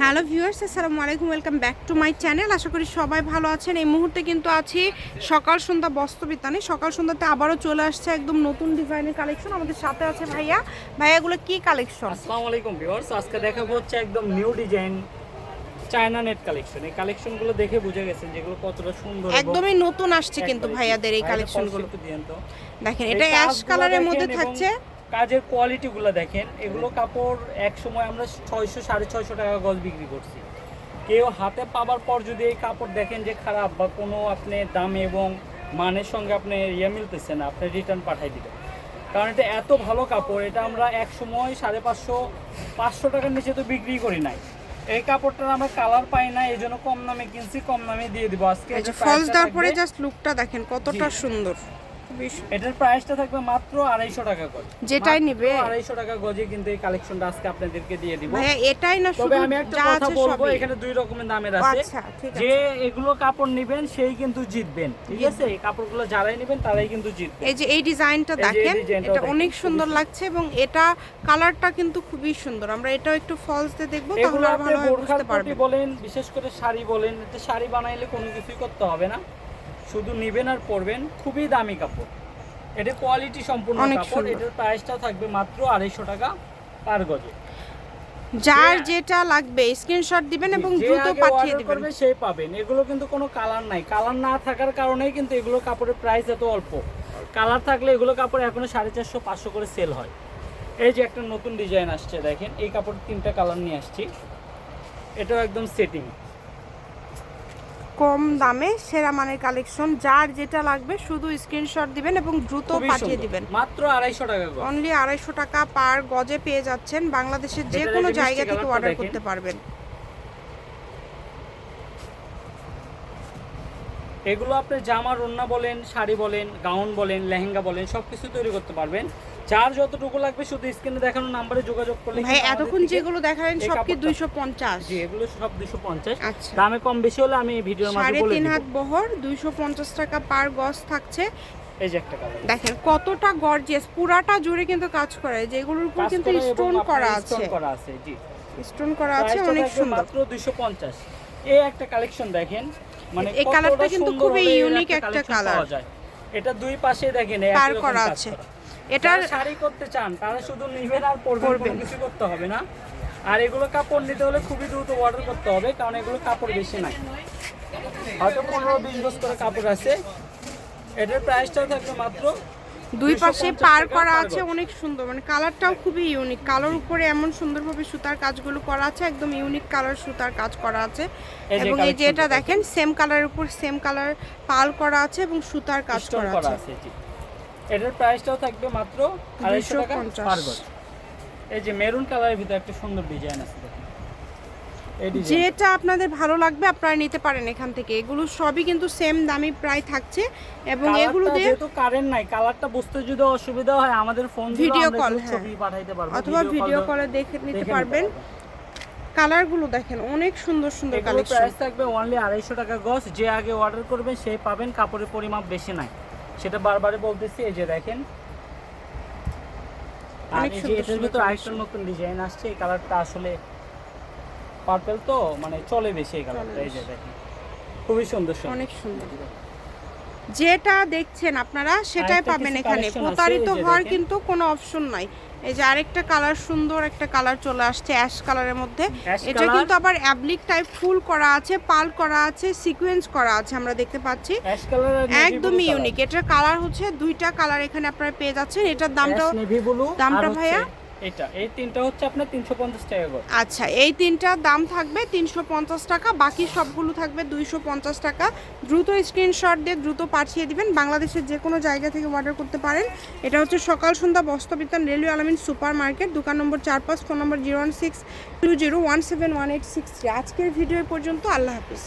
Hello viewers আসসালামু আলাইকুম welcome back to my channel. আশা করি সবাই ভালো আছেন। এই মুহূর্তে কিন্তু আছি সকাল সন্ধ্যা বস্ত্রবিতানে। সকাল সন্ধ্যাতে আবারও চলে আসছে একদম নতুন ডিজাইনের কালেকশন আমাদের সাথে আছে ভাইয়া। ভাইয়াগুলো কি কালেকশন? আসসালামু আলাইকুম ভিউয়ার্স আজকে দেখাবো হচ্ছে একদম new design China net collection. এই কালেকশনগুলো দেখে বুঝে গেছেন যেগুলো কতটা সুন্দর একদমই নতুন আসছে কিন্তু ভাইয়াদের এই কালেকশনগুলো। দেখেন এটা অ্যাশ কালারের মধ্যে থাকছে। কাজের কোয়ালিটিগুলো দেখেন এগুলো কাপড় এক সময় আমরা ছয়শো সাড়ে ছয়শো টাকা গজ বিক্রি করছি। কেউ হাতে পাবার পর যদি এই কাপড় দেখেন যে খারাপ বা কোনো আপনি দামে এবং মানের সঙ্গে আপনি ইয়ে মিলতেছে না আপনি রিটার্ন পাঠাই দিবেন। কারণ এটা এত ভালো কাপড় এটা আমরা এক সময় সাড়ে পাঁচশো পাঁচশো টাকার নিচে তো বিক্রি করি নাই। এই কাপড়টার আমরা কালার পাই না এই জন্য কম দামে কিনছি কম দামে দিয়ে দিব। আজকে ফলস দেওয়ার পরে জাস্ট লুকটা দেখেন কতটা সুন্দর। এটার প্রাইসটা থাকবে মাত্র আড়াইশো টাকা গজ। যেটাই নিবে। টাকা গজে কিন্তু এই কালেকশনটা আজকে আপনাদেরকে দিয়ে দিব। ভাইয়া এটাই না তবে আমি একটা কথা বলব এখানে দুই রকমের দামের আছে। আচ্ছা যে এগুলো কাপড় নিবেন সেই কিন্তু জিতবেন ঠিক আছে? এই কাপড়গুলো যারাই নেবেন তারাই কিন্তু জিতবেন। এই যে এই ডিজাইনটা দেখেন এটা অনেক সুন্দর। লাগছে এবং এটা কালারটা কিন্তু খুবই সুন্দর। আমরা এটাও একটু ফলস দিয়ে দেখব তাহলে বোরখার বুঝতে পারবেন। বলেন বিশেষ করে শাড়ি বলেন এতে শাড়ি বানাইলে কোনো কিছুই করতে হবে না। শুধু নিবেন আর পরবেন খুবই দামি কাপড়। এটা কোয়ালিটি সম্পূর্ণ কাপড় এটার প্রাইসটা থাকবে মাত্র আড়াইশো টাকা পার গজে। যার যেটা লাগবে স্ক্রিনশট দিবেন এবং দ্রুত পাঠিয়ে দিবেন। করবে সেই পাবেন। এগুলো কিন্তু কোনো কালার নাই। কালার না থাকার কারণেই কিন্তু এগুলো কাপড়ের প্রাইস এত অল্প। কালার থাকলে এগুলো কাপড় এখনও সাড়ে চারশো পাঁচশো করে সেল হয়। এই যে একটা নতুন ডিজাইন আসছে দেখেন এই কাপড় তিনটা কালার নিয়ে আসছি। এটাও একদম সেটিং কম দামে সেরা মানের কালেকশন যার যেটা লাগবে শুধু স্ক্রিনশট দিবেন এবং দ্রুত পাঠিয়ে দিবেন। মাত্র আড়াইশো টাকা অনলি আড়াইশো টাকা পার গজে পেয়ে যাচ্ছেন। বাংলাদেশের যে কোনো জায়গা থেকে অর্ডার করতে পারবেন। এগুলো আপনি জামা রন্না বলেন শাড়ি বলেন গাউন বলেন লেহেঙ্গা বলেন সব কিছু তৈরি করতে পারবেন। যার যতটুকু লাগবে শুধু স্ক্রিনে দেখানো নাম্বারে যোগাযোগ করলে ভাই এতক্ষণ যেগুলো দেখালেন সব কি কাপড়টা- দুইশো পঞ্চাশ? জি এগুলো সব দুশো পঞ্চাশ। আচ্ছা। দামে কম বেশি হলে আমি ভিডিওর মাঝে বলে দিব। হাত বহর দুইশো পঞ্চাশ টাকা পার গজ থাকছে। এই যে একটা কালার দেখেন কতটা গর্জিয়াস পুরাটা জুড়ে কিন্তু কাজ করা হয় যেগুলোর উপর কিন্তু স্টোন করা আছে। স্টোন করা আছে জি। স্টোন করা আছে অনেক সুন্দর। মাত্র 250 এই একটা কালেকশন দেখেন মানে এই কালারটা কিন্তু খুবই unique একটা কালার। এটা দুই পাশে দেখেন পার করা আছে। এটার শাড়ি করতে চান তারা শুধু নিবেন আর পরবেন। কিছু করতে হবে না। আর এগুলো কাপড় নিতে হলে খুবই দ্রুত অর্ডার করতে হবে কারণ এগুলো কাপড় বেশি নাই। হয়তো পনেরো বিশ বছর করে কাপড় আছে। এটার প্রাইসটাও থাকবে মাত্র দুই পাশে পার করা আছে অনেক সুন্দর মানে কালারটাও খুবই ইউনিক কালার উপরে এমন সুন্দরভাবে সুতার কাজগুলো করা আছে একদম ইউনিক কালার সুতার কাজ করা আছে। এবং এই যে এটা দেখেন সেম কালারের উপর সেম কালার পাল করা আছে এবং সুতার কাজ করা আছে। এটার প্রাইসটাও থাকবে মাত্র আড়াইশো টাকা 250 পার গজ। এই যে মেরুন কালারের ভিতরে একটা সুন্দর ডিজাইন আছে যেটা আপনাদের ভালো লাগবে আপনারা নিতে পারেন এখান থেকে। এগুলো সবই কিন্তু সেম দামি প্রায় থাকছে। এবং এগুলো যেহেতু কারেন্ট নাই কালারটা বুঝতে যদি অসুবিধা হয় আমাদের ফোন ভিডিও কল হ্যাঁ। ছবি পাঠাইতে পারব অথবা ভিডিও কলে দেখে নিতে পারবেন। কালারগুলো দেখেন অনেক সুন্দর সুন্দর কালেকশন প্রাইস থাকবে অনলি আড়াইশো টাকা গজ। যে আগে অর্ডার করবেন সেই পাবেন কাপড়ের পরিমাপ বেশি নাই। সেটা বারবারই বলতেছি এই যে দেখেন। আর অনেক এই যে এটার ভিতর আরেকটা নতুন ডিজাইন আসছে এই কালারটা আসলে পার্পেল তো মানে চলে বেশি এই কালারটা এই যে দেখেন। খুবই সুন্দর সুন্দর। অনেক সুন্দর। যেটা দেখছেন আপনারা সেটাই পাবেন এখানে। প্রতারিত হওয়ার কিন্তু কোনো অপশন নাই। এই যে আরেকটা কালার সুন্দর একটা কালার চলে আসছে অ্যাশ কালারের মধ্যে। এটা কিন্তু আবার অ্যাবলিক টাইপ ফুল করা আছে পাল করা আছে সিকোয়েন্স করা আছে আমরা দেখতে পাচ্ছি। অ্যাশ কালার আর একদমই ইউনিক এটার কালার হচ্ছে দুইটা কালার এখানে আপনারা পেয়ে যাচ্ছেন। এটার। দামটা দামটা ভাইয়া? এটা এই তিনটা হচ্ছে আপনার তিনশো পঞ্চাশ টাকা করে। আচ্ছা এই তিনটার দাম থাকবে তিনশো পঞ্চাশ টাকা, বাকি সবগুলো থাকবে দুইশো পঞ্চাশ টাকা। দ্রুত স্ক্রিনশট দিয়ে দ্রুত পাঠিয়ে দিবেন, বাংলাদেশের যে কোনো জায়গা থেকে অর্ডার করতে পারেন। এটা হচ্ছে Sakal Sandhya Bastrabitan railway Alamin super market দোকান নম্বর চার পাঁচ, phone number zero one six, two zero one seven one eight six আজকের ভিডিও পর্যন্ত, আল্লাহ হাফিজ।